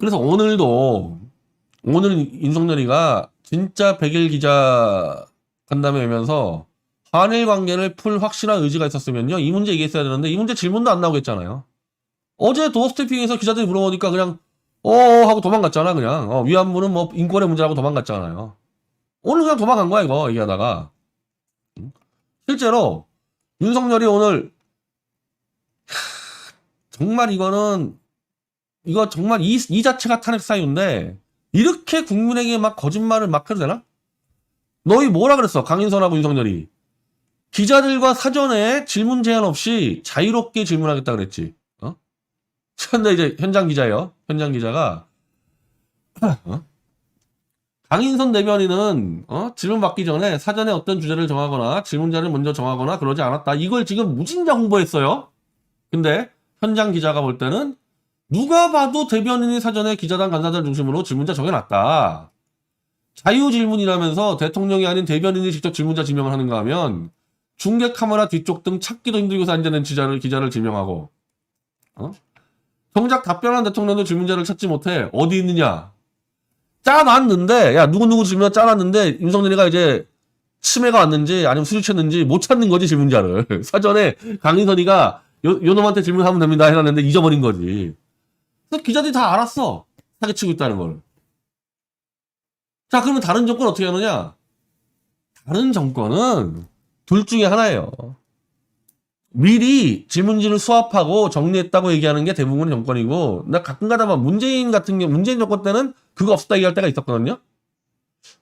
그래서 오늘도 오늘 윤석열이가 진짜 백일 기자 간담회 오면서 한일 관계를 풀 확실한 의지가 있었으면요 이 문제 얘기했어야 되는데 이 문제 질문도 안 나오겠잖아요. 어제 도어 스태핑에서 기자들이 물어보니까 그냥 어 하고 도망갔잖아 그냥 어, 위안부는 뭐 인권의 문제라고 도망갔잖아요. 오늘 그냥 도망간 거야 이거 얘기하다가 실제로 윤석열이 오늘 하, 정말 이거는 이거 정말 이, 이 자체가 탄핵 사유인데 이렇게 국민에게 막 거짓말을 막 해도 되나? 너희 뭐라 그랬어 강인선하고 윤석열이 기자들과 사전에 질문 제한 없이 자유롭게 질문하겠다 그랬지. 어? 근데 이제 현장 기자예요. 현장 기자가 어? 강인선 대변인은 어? 질문 받기 전에 사전에 어떤 주제를 정하거나 질문자를 먼저 정하거나 그러지 않았다. 이걸 지금 무진장 홍보했어요. 근데 현장 기자가 볼 때는 누가 봐도 대변인이 사전에 기자단 간사들 중심으로 질문자 정해놨다. 자유 질문이라면서 대통령이 아닌 대변인이 직접 질문자 지명을 하는가 하면 중계 카메라 뒤쪽 등 찾기도 힘들고서 앉아있는 기자를 기자를 지명하고 어? 정작 답변한 대통령도 질문자를 찾지 못해 어디 있느냐 짜놨는데 야 누구누구 질문 짜놨는데 윤석열이가 이제 치매가 왔는지 아니면 술이 취했는지 못 찾는 거지 질문자를 사전에 강인선이가 요, 요 놈한테 질문하면 됩니다 해놨는데 잊어버린 거지 그래서 기자들이 다 알았어 사기치고 있다는 걸 자, 그러면 다른 정권 어떻게 하느냐? 다른 정권은 둘 중에 하나예요. 미리 질문지를 수합하고 정리했다고 얘기하는 게 대부분의 정권이고, 나 가끔 가다가 문재인 같은 경우, 문재인 정권 때는 그거 없었다 얘기할 때가 있었거든요?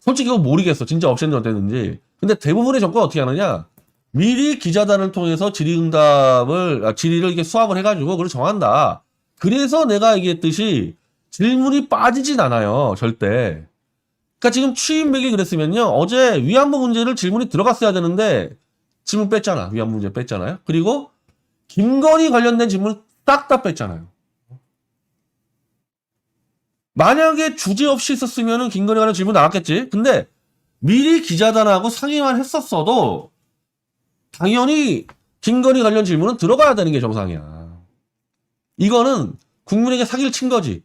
솔직히 그거 모르겠어. 진짜 없었는지 어땠는지. 근데 대부분의 정권 어떻게 하느냐? 미리 기자단을 통해서 질의응답을, 아, 질의를 이렇게 수합을 해가지고 그걸 정한다. 그래서 내가 얘기했듯이 질문이 빠지진 않아요. 절대. 그러니까 지금 취임백이 그랬으면요. 어제 위안부 문제를 질문이 들어갔어야 되는데 질문 뺐잖아. 위안부 문제 뺐잖아요. 그리고 김건희 관련된 질문 딱 다 뺐잖아요. 만약에 주제 없이 있었으면은 김건희 관련 질문 나왔겠지. 근데 미리 기자단하고 상의만 했었어도 당연히 김건희 관련 질문은 들어가야 되는 게 정상이야. 이거는 국민에게 사기를 친 거지.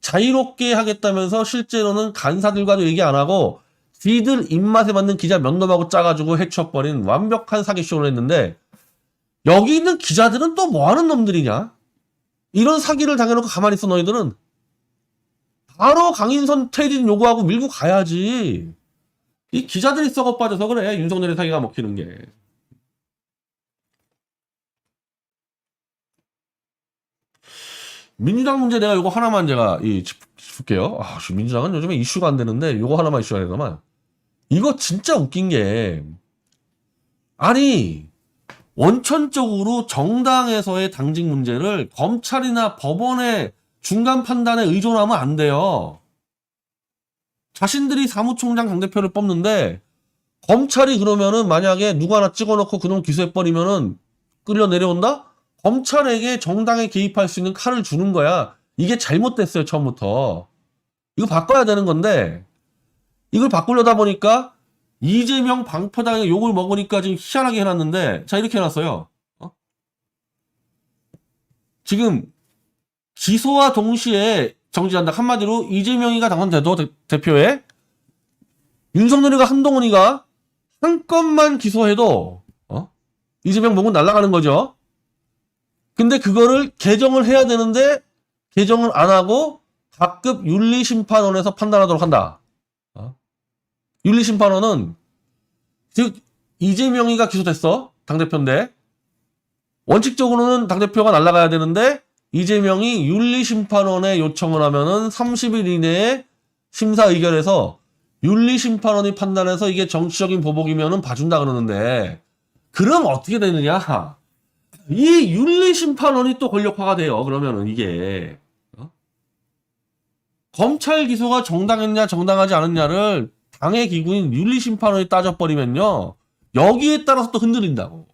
자유롭게 하겠다면서 실제로는 간사들과도 얘기 안 하고 지들 입맛에 맞는 기자 몇 놈하고 짜가지고 해쳐버린 완벽한 사기쇼를 했는데 여기 있는 기자들은 또 뭐 하는 놈들이냐? 이런 사기를 당해놓고 가만히 있어 너희들은 바로 강인선 퇴진 요구하고 밀고 가야지. 이 기자들이 썩어 빠져서 그래 윤석열의 사기가 먹히는 게. 민주당 문제 내가 요거 하나만 제가 이 짚- 짚을게요. 아, 씨, 민주당은 요즘에 이슈가 안 되는데 요거 하나만 이슈가 되더만. 이거 진짜 웃긴 게 아니 원천적으로 정당에서의 당직 문제를 검찰이나 법원의 중간 판단에 의존하면 안 돼요. 자신들이 사무총장 당대표를 뽑는데 검찰이 그러면은 만약에 누구 하나 찍어놓고 그놈 기소해버리면은 끌려 내려온다? 검찰에게 정당에 개입할 수 있는 칼을 주는 거야. 이게 잘못됐어요, 처음부터. 이거 바꿔야 되는 건데, 이걸 바꾸려다 보니까, 이재명 방패당에 욕을 먹으니까 지금 희한하게 해놨는데, 자, 이렇게 해놨어요. 어? 지금, 기소와 동시에 정지한다. 한마디로, 이재명이가 당선돼도 대- 대표에, 윤석열이가 한동훈이가 한 건만 기소해도, 어? 이재명 목은 날아가는 거죠. 근데 그거를 개정을 해야 되는데 개정을 안 하고 각급 윤리심판원에서 판단하도록 한다. 어? 윤리심판원은 즉 이재명이가 기소됐어 당대표인데 원칙적으로는 당대표가 날아가야 되는데 이재명이 윤리심판원에 요청을 하면은 30일 이내에 심사 의결해서 윤리심판원이 판단해서 이게 정치적인 보복이면은 봐준다 그러는데 그럼 어떻게 되느냐? 이 윤리 심판원이 또 권력화가 돼요. 그러면은 이게 어? 검찰 기소가 정당했냐 정당하지 않았냐를 당의 기구인 윤리 심판원이 따져버리면요 여기에 따라서 또 흔들린다고.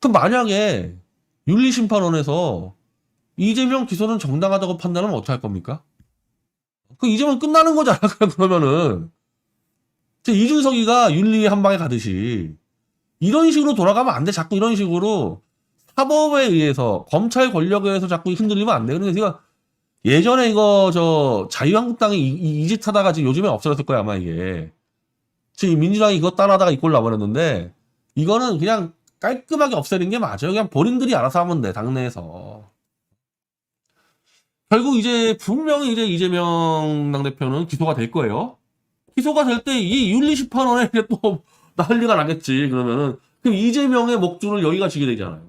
그 만약에 윤리 심판원에서 이재명 기소는 정당하다고 판단하면 어떻게 할 겁니까? 그 이재명 끝나는 거잖아. 그러면은 제 이준석이가 윤리 한 방에 가듯이 이런 식으로 돌아가면 안 돼. 자꾸 이런 식으로 사법에 의해서 검찰 권력에 의해서 자꾸 흔들리면 안 돼. 그러니까 예전에 이거 저 자유한국당이 이, 이, 짓 하다가 지금 요즘에 없어졌을 거야 아마 이게. 지금 민주당이 이거 따라하다가 이꼴 나버렸는데 이거는 그냥 깔끔하게 없애는 게 맞아요. 그냥 본인들이 알아서 하면 돼 당내에서. 결국 이제 분명히 이제 이재명 당대표는 기소가 될 거예요. 기소가 될 때 이 윤리 심판원에 또 난리가 나겠지 그러면은 그럼 이재명의 목줄을 여기가 지게 되잖아요.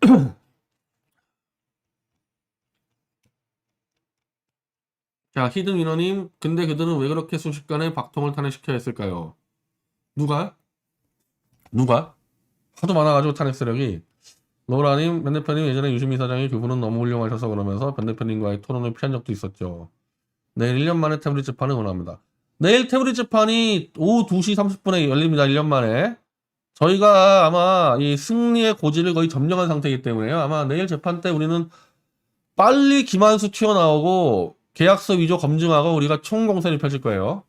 자, 히든 위너님, 근데 그들은 왜 그렇게 순식간에 박통을 탄핵시켜야 했을까요? 누가? 누가? 하도 많아가지고 탄핵 세력이. 노라님, 변 대표님 예전에 유시민 사장이 그분은 너무 훌륭하셔서 그러면서 변 대표님과의 토론을 피한 적도 있었죠. 내일 1년 만에 태블릿 재판을 원합니다. 내일 태블릿 재판이 오후 2시 30분에 열립니다. 1년 만에. 저희가 아마 이 승리의 고지를 거의 점령한 상태이기 때문에요. 아마 내일 재판 때 우리는 빨리 김한수 튀어나오고 계약서 위조 검증하고 우리가 총공세를 펼칠 거예요.